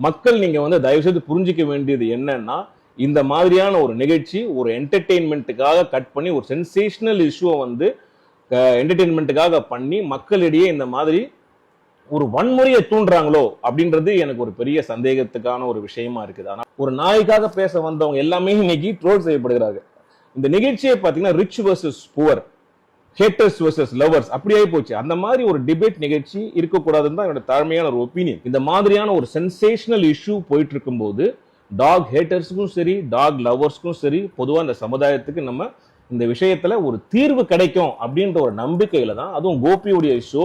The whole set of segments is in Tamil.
மக்கள் நீங்க வந்து தயவு செய்து புரிஞ்சிக்க வேண்டியது என்னன்னா இந்த மாதிரியான ஒரு நிகழ்ச்சி ஒரு என்டர்டெயின்மெண்ட்டுக்காக கட் பண்ணி ஒரு சென்சேஷனல் இஷ்யூவை வந்து என்டர்டெயின்மெண்ட்டுக்காக பண்ணி மக்களிடையே இந்த மாதிரி ஒரு வன்முறையை தூண்டுறாங்களோ அப்படின்றது எனக்கு ஒரு பெரிய சந்தேகத்துக்கான ஒரு விஷயமா இருக்குது. ஆனால் ஒரு நாய்க்காக பேச வந்தவங்க எல்லாமே இன்னைக்கு ட்ரோல் செய்யப்படுகிறார்கள். இந்த நிகழ்ச்சியை பார்த்தீங்கன்னா rich versus poor haters versus lovers அப்படியே போச்சு. அந்த மாதிரி ஒரு டிபேட் நிகழ்ச்சி இருக்கக்கூடாதுன்னு தான் என்னோட தாழ்மையான ஒரு ஒப்பீனியன் இந்த மாதிரியான ஒரு சென்சேஷனல் இஷ்யூ போயிட்டு இருக்கும்போது டாக் ஹேட்டர்ஸுக்கும் சரி டாக் லவர்ஸ்க்கும் சரி பொதுவாக இந்த சமுதாயத்துக்கு நம்ம இந்த விஷயத்துல ஒரு தீர்வு கிடைக்கும் அப்படின்ற ஒரு நம்பிக்கையில தான் அதுவும் கோபியுடைய ஷோ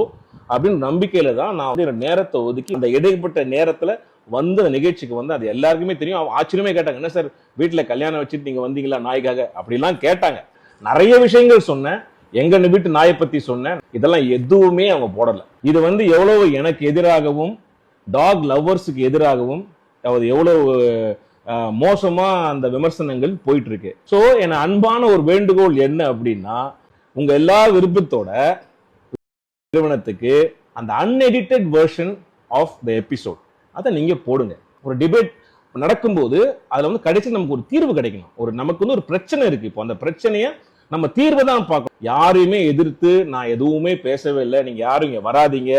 அப்படின்னு நம்பிக்கையில தான் நான் வந்து நேரத்தை ஒதுக்கி இந்த இடைப்பட்ட நேரத்துல வந்து அந்த நிகழ்ச்சிக்கு வந்து அது எல்லாருக்குமே தெரியும். அவன் ஆச்சரியமே கேட்டாங்க என்ன சார் வீட்டில் கல்யாணம் வச்சுட்டு நீங்க வந்தீங்களா நாய்க்காக? அப்படிலாம் கேட்டாங்க. நிறைய விஷயங்கள் சொன்னேன். எங்க வீட்டு நாயை பத்தி சொன்னேன் இதெல்லாம் எதுவுமே அவங்க போடல. இது வந்து எவ்வளவு எனக்கு எதிராகவும் டாக் லவ்வர்ஸுக்கு எதிராகவும் அது எவ்வளவு மோசமா அந்த விமர்சனங்கள் போயிட்டு இருக்கு ஸோ என அன்பான ஒரு வேண்டுகோள் என்ன அப்படின்னா உங்க எல்லா விருப்பத்தோட நிறுவனத்துக்கு அந்த unedited version of the episode அதை நீங்க போடுங்க. ஒரு டிபேட் நடக்கும்போது அதில் வந்து கடைசி நமக்கு ஒரு தீர்வு கிடைக்கணும். ஒரு நமக்கு வந்து ஒரு பிரச்சனை இருக்கு. இப்போ அந்த பிரச்சனையை நம்ம தீர்வை தான் பார்க்கணும். யாரையுமே எதிர்த்து நான் எதுவுமே பேசவே இல்லை. நீங்க யாரும் இங்க வராதீங்க.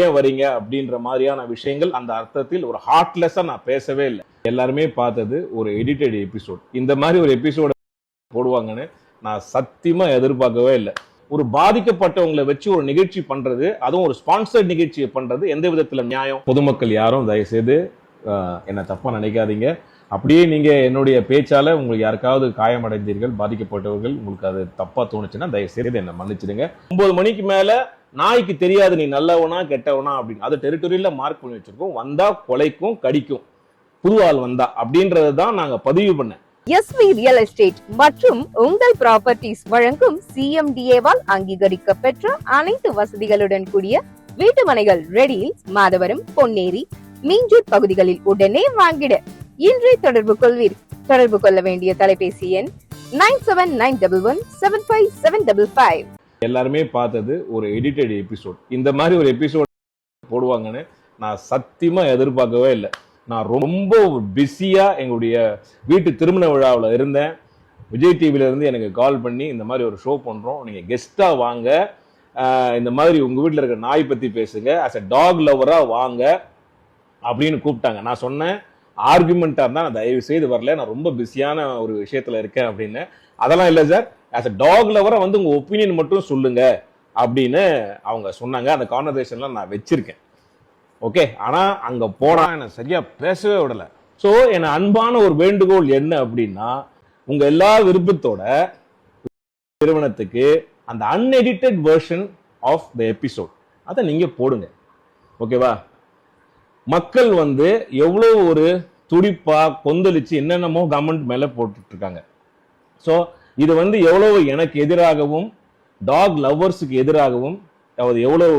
ஏன் வரீங்க? அப்படின்ற மாதிரியான விஷயங்கள் அந்த அர்த்தத்தில் ஒரு ஹார்ட்லெஸ்ஸா நான் பேசவே இல்லை. எல்லாருமே பார்த்தது ஒரு எடிட்டட் எபிசோட் இந்த மாதிரி ஒரு எபிசோட போடுவாங்கன்னு நான் சத்தியமா எதிர்பார்க்கவே இல்லை. ஒரு பாதிக்கப்பட்டவங்களை வச்சு ஒரு நிகழ்ச்சி பண்றது அதுவும் ஒரு ஸ்பான்சர்ட் நிகழ்ச்சியை பண்றது எந்த விதத்துல நியாயம்? பொதுமக்கள் யாரும் தயவு செய்து என்ன தப்பா நினைக்காதீங்க. அப்படியே நீங்க என்னுடைய பேச்சால உங்களுக்கு யாருக்காவது காயமடைந்தீர்கள் பாதிக்கப்பட்டவர்கள் உங்களுக்கு அது தப்பா தோணுச்சுன்னா தயவு செய்து என்னை மன்னிச்சிடுங்க. ஒன்பது மணிக்கு மேல நாய்க்கு தெரியாது நீ நல்லவனா கெட்டவனா அப்படின்னு. அது டெரிட்டரியில் மார்க் பண்ணி வச்சிருக்கோம். வந்தா கொலைக்கும் கடிக்கும். புது ஆள் வந்தா அப்படின்றது தான் நாங்க பதிவு பண்ணேன். எஸ்வி ரியல் எஸ்டேட் மற்றும் உங்கள் ப்ராப்பர்ட்டிஸ் வழங்கும் சிஎம்டிஏவால் அங்கீகரிக்க பெற்ற அனைத்து வசதிகளுடன் கூடிய வீட்டு மனைகள் ரெடியில் மாதவரம் பொன்னேரி மீஞ்சூர் பகுதிகளில் உடனே வாங்கிட. இன்றே தொடர்பு கொள்வீர். தொடர்பு கொள்ள வேண்டிய தொலைபேசி எண் nine seven nine double one seven five seven double five. எல்லாருமே பார்த்தது ஒரு எடிட்டட் எபிசோட் இந்த மாதிரி ஒரு எபிசோட் போடுவாங்கன்னு நான் சத்தியமா எதிர்பார்க்கவே இல்லை. நான் ரொம்ப பிஸியா எங்களுடைய வீட்டு திருமண விழாவில் இருந்தேன். விஜய் டிவில இருந்து எனக்கு கால் பண்ணி இந்த மாதிரி ஒரு ஷோ பண்றோம். நீங்க கெஸ்டா வாங்க. இந்த மாதிரி உங்க வீட்டில் இருக்கிற நாய் பத்தி பேசுங்க. அஸ் அ டாக் லவரா வாங்க அப்படின்னு கூப்பிட்டாங்க. நான் சொன்னேன் ஆர்குமெண்ட்டாக இருந்தால் நான் தயவு செய்து வரல. நான் ரொம்ப பிஸியான ஒரு விஷயத்தில் இருக்கேன் அப்படின்னு. அதெல்லாம் இல்லை சார். ஆஸ் அ டாக் லவரை வந்து உங்கள் ஒப்பீனியன் மட்டும் சொல்லுங்க அப்படின்னு அவங்க சொன்னாங்க. அந்த கான்வர்சேஷன்லாம் நான் வச்சுருக்கேன். ஓகே ஆனால் அங்கே போனால் என்னை சரியாக பேசவே விடலை. ஸோ என் அன்பான ஒரு வேண்டுகோள் என்ன அப்படின்னா உங்கள் எல்லா விருப்பத்தோட நிறுவனத்துக்கு அந்த unedited version of the episode அதை நீங்கள் போடுங்க. ஓகேவா மக்கள் வந்து எவ்வளோ ஒரு துடிப்பா கொந்தளிச்சு என்னென்னமோ கவர்மெண்ட் மேல போட்டுட்டு இருக்காங்க ஸோ இது வந்து எவ்வளவு எனக்கு எதிராகவும் டாக் லவ்வர்ஸுக்கு எதிராகவும் அது எவ்வளவு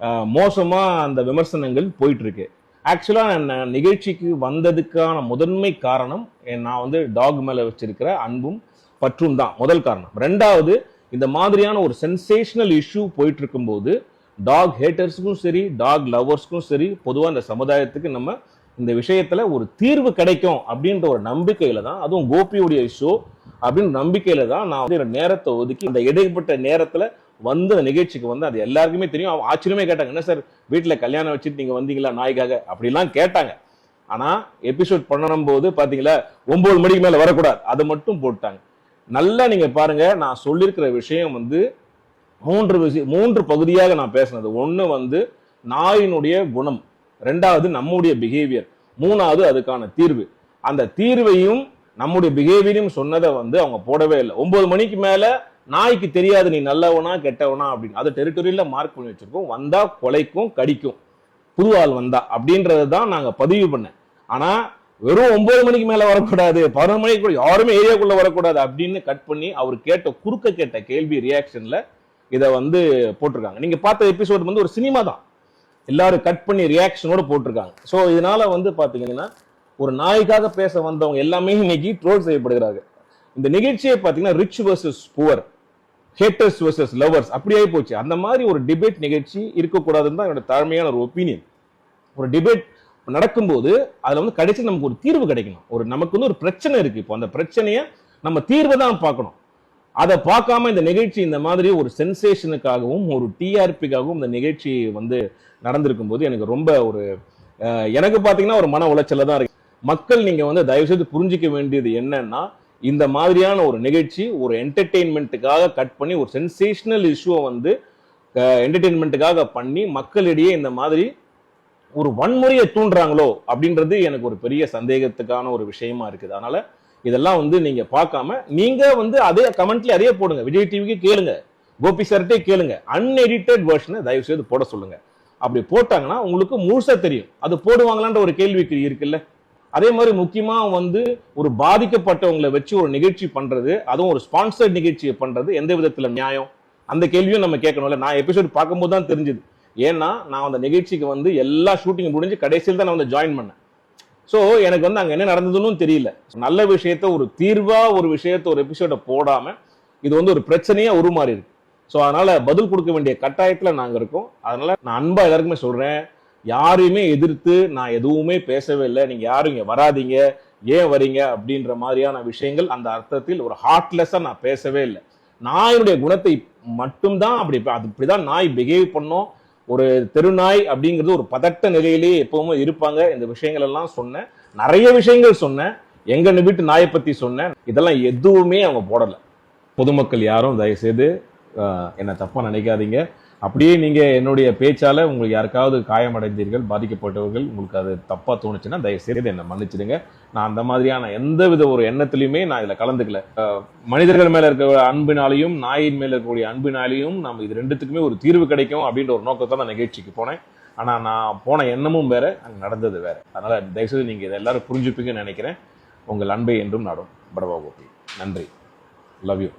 மோசமாக மோசமா அந்த விமர்சனங்கள் போயிட்டு இருக்கு ஆக்சுவலா நான் நிகழ்ச்சிக்கு வந்ததுக்கான முதன்மை காரணம் என் நான் வந்து டாக் மேல வச்சிருக்கிற அன்பும் பற்றும் தான். முதல் காரணம். ரெண்டாவது இந்த மாதிரியான ஒரு சென்சேஷனல் இஷ்யூ போயிட்டு இருக்கும்போது டாக் ஹேட்டர்ஸுக்கும் சரி டாக் லவ்வர்ஸ்க்கும் சரி பொதுவாக இந்த சமுதாயத்துக்கு நம்ம இந்த விஷயத்துல ஒரு தீர்வு கிடைக்கும் அப்படின்ற ஒரு நம்பிக்கையில தான் அதுவும் கோபியுடைய ஷோ அப்படின்னு நம்பிக்கையில தான் நான் வந்து நேரத்தை ஒதுக்கி இந்த இடைப்பட்ட நேரத்துல வந்து அந்த நிகழ்ச்சிக்கு வந்து அது எல்லாருக்குமே தெரியும். அவங்க ஆச்சரியமே கேட்டாங்க என்ன சார் வீட்டில் கல்யாணம் வச்சுட்டு நீங்கள் வந்தீங்களா நாய்க்காக? அப்படிலாம் கேட்டாங்க. ஆனால் எபிசோட் பண்ணணும் போது பார்த்தீங்களா ஒம்பது மணிக்கு மேலே வரக்கூடாது. அதை மட்டும் போட்டாங்க. நல்லா நீங்கள் பாருங்க நான் சொல்லியிருக்கிற விஷயம் வந்து மூன்று விஷயம் மூன்று பகுதியாக நான் பேசினது. ஒன்று வந்து நாயினுடைய குணம். ரெண்டாவது நம்முடைய பிஹேவியர் மூணாவது அதுக்கான தீர்வு. அந்த தீர்வையும் நம்முடைய பிஹேவியரையும் சொன்னதை வந்து அவங்க போடவே இல்லை. ஒன்பது மணிக்கு மேல நாய்க்கு தெரியாது நீ நல்லவனா கெட்டவனா அப்படின்னு. அது டெரிட்டரியில மார்க் பண்ணி வச்சிருக்கோம். வந்தா கொலைக்கும் கடிக்கும். புது ஆள் வந்தா அப்படின்றத தான் நாங்க பதிவு பண்ணேன். ஆனா வெறும் ஒன்பது மணிக்கு மேல வரக்கூடாது பதினொரு மணிக்கு கூட யாருமே ஏரியாக்குள்ள வரக்கூடாது அப்படின்னு கட் பண்ணி அவர் கேட்ட குறுக்க கேட்ட கேள்வி ரியாக்ஷன்ல இதை வந்து போட்டிருக்காங்க. நீங்க பார்த்த எபிசோட் வந்து ஒரு சினிமா தான். எல்லாரும் கட் பண்ணி ரியாக்ஷனோட போட்டிருக்காங்க. ஸோ இதனால வந்து பாத்தீங்கன்னா ஒரு நாய்க்காக பேச வந்தவங்க எல்லாமே இன்னைக்கு ட்ரோல் செய்யப்படுகிறார்கள். இந்த நிகழ்ச்சியை பார்த்தீங்கன்னா rich versus poor haters versus lovers அப்படியே போச்சு. அந்த மாதிரி ஒரு டிபேட் நிகழ்ச்சி இருக்கக்கூடாதுன்னு தான் என்னோட தாழ்மையான ஒரு ஒப்பீனியன் ஒரு டிபேட் நடக்கும்போது அதுல வந்து கடைசி நமக்கு ஒரு தீர்வு கிடைக்கணும். ஒரு நமக்கு வந்து ஒரு பிரச்சனை இருக்கு. இப்போ அந்த பிரச்சனையை நம்ம தீர்வை தான் பார்க்கணும். அதை பார்க்காம இந்த நிகழ்ச்சி இந்த மாதிரி ஒரு சென்சேஷனுக்காகவும் ஒரு டிஆர்பிக்காகவும் இந்த நிகழ்ச்சி வந்து நடந்திருக்கும் போது எனக்கு ரொம்ப ஒரு எனக்கு பார்த்தீங்கன்னா ஒரு மன உளைச்சல தான் இருக்கு. மக்கள் நீங்க வந்து தயவு செய்து புரிஞ்சிக்க வேண்டியது என்னன்னா இந்த மாதிரியான ஒரு நிகழ்ச்சி ஒரு என்டர்டெயின்மெண்ட்டுக்காக கட் பண்ணி ஒரு சென்சேஷனல் இஷ்யூவை வந்து என்டர்டெயின்மெண்ட்டுக்காக பண்ணி மக்களிடையே இந்த மாதிரி ஒரு வன்முறையை தூண்டுறாங்களோ அப்படின்றது எனக்கு ஒரு பெரிய சந்தேகத்துக்கான ஒரு விஷயமா இருக்குது. அதனால இதெல்லாம் வந்து நீங்க பார்க்காம நீங்க வந்து அதே கமெண்ட்ல அதே போடுங்க. விஜய் டிவிக்கு கேளுங்க. கோபி சார்ட்டே கேளுங்க. அன்எடிட்டட் வெர்ஷனை தயவு செய்து போட சொல்லுங்க. அப்படி போட்டாங்கன்னா உங்களுக்கு முழுசா தெரியும். அது போடுவாங்களான்ற ஒரு கேள்விக்குறி இருக்குல்ல. அதே மாதிரி முக்கியமா வந்து ஒரு பாதிக்கப்பட்டவங்களை வச்சு ஒரு நிகழ்ச்சி பண்றது அதுவும் ஒரு ஸ்பான்சர்ட் நிகழ்ச்சியை பண்றது எந்த விதத்துல நியாயம்? அந்த கேள்வியும் நம்ம கேட்கணும்ல. நான் எபிசோட் பார்க்கும்போது தான் தெரிஞ்சது. ஏன்னா நான் அந்த நிகழ்ச்சிக்கு வந்து எல்லா ஷூட்டிங் முடிஞ்சு கடைசியில் தான் நான் வந்து ஜாயின் பண்ணேன். ஸோ எனக்கு வந்து அங்கே என்ன நடந்ததுன்னு தெரியல. நல்ல விஷயத்த ஒரு தீர்வாக ஒரு விஷயத்த ஒரு எபிசோட போடாமல் இது வந்து ஒரு பிரச்சனையாக உருமாறி இருக்கு. ஸோ அதனால் பதில் கொடுக்க வேண்டிய கட்டாயத்தில் நாங்கள் இருக்கோம். அதனால் நான் அன்பாக எல்லாருக்குமே சொல்கிறேன் யாரையுமே எதிர்த்து நான் எதுவுமே பேசவே இல்லை. நீங்கள் யாரும் இங்கே வராதீங்க. ஏன் வரீங்க? அப்படின்ற மாதிரியான விஷயங்கள் அந்த அர்த்தத்தில் ஒரு ஹார்ட்லெஸ்ஸாக நான் பேசவே இல்லை. நாயினுடைய குணத்தை மட்டும்தான் அப்படி அது இப்படிதான் நாய் பிஹேவ் பண்ணோம். ஒரு தெருநாய் அப்படிங்கிறது ஒரு பதட்ட நிலையிலேயே எப்பவுமே இருப்பாங்க. இந்த விஷயங்கள் எல்லாம் சொன்னேன். நிறைய விஷயங்கள் சொன்னேன். எங்க வீட்டு நாயை பத்தி சொன்னேன். இதெல்லாம் எதுவுமே அவங்க போடல. பொதுமக்கள் யாரும் தயவு செய்து ஆஹ், என்னை தப்பா நினைக்காதீங்க. அப்படியே நீங்கள் என்னுடைய பேச்சால் உங்களுக்கு யாருக்காவது காயமடைந்தீர்கள் பாதிக்கப்பட்டவர்கள் உங்களுக்கு அது தப்பாக தோணுச்சுன்னா தயவு செய்து என்னை மன்னிச்சிடுங்க. நான் அந்த மாதிரியான எந்த வித ஒரு எண்ணத்திலையுமே நான் இதில் கலந்துக்கல. மனிதர்கள் மேலே இருக்க அன்பினாலையும் நாயின் மேலே இருக்கக்கூடிய அன்பினாலையும் நம்ம இது ரெண்டுத்துக்குமே ஒரு தீர்வு கிடைக்கும் அப்படின்ற ஒரு நோக்கத்தை நான் நிகழ்ச்சிக்கு போனேன். ஆனால் நான் போன எண்ணமும் வேற அங்கே நடந்தது வேற. அதனால் தயவுசெய்து நீங்கள் இதை எல்லாரும் புரிஞ்சுப்பீங்கன்னு நினைக்கிறேன். உங்கள் அன்பை என்றும் நாடும். படவா கோபி. நன்றி. Love you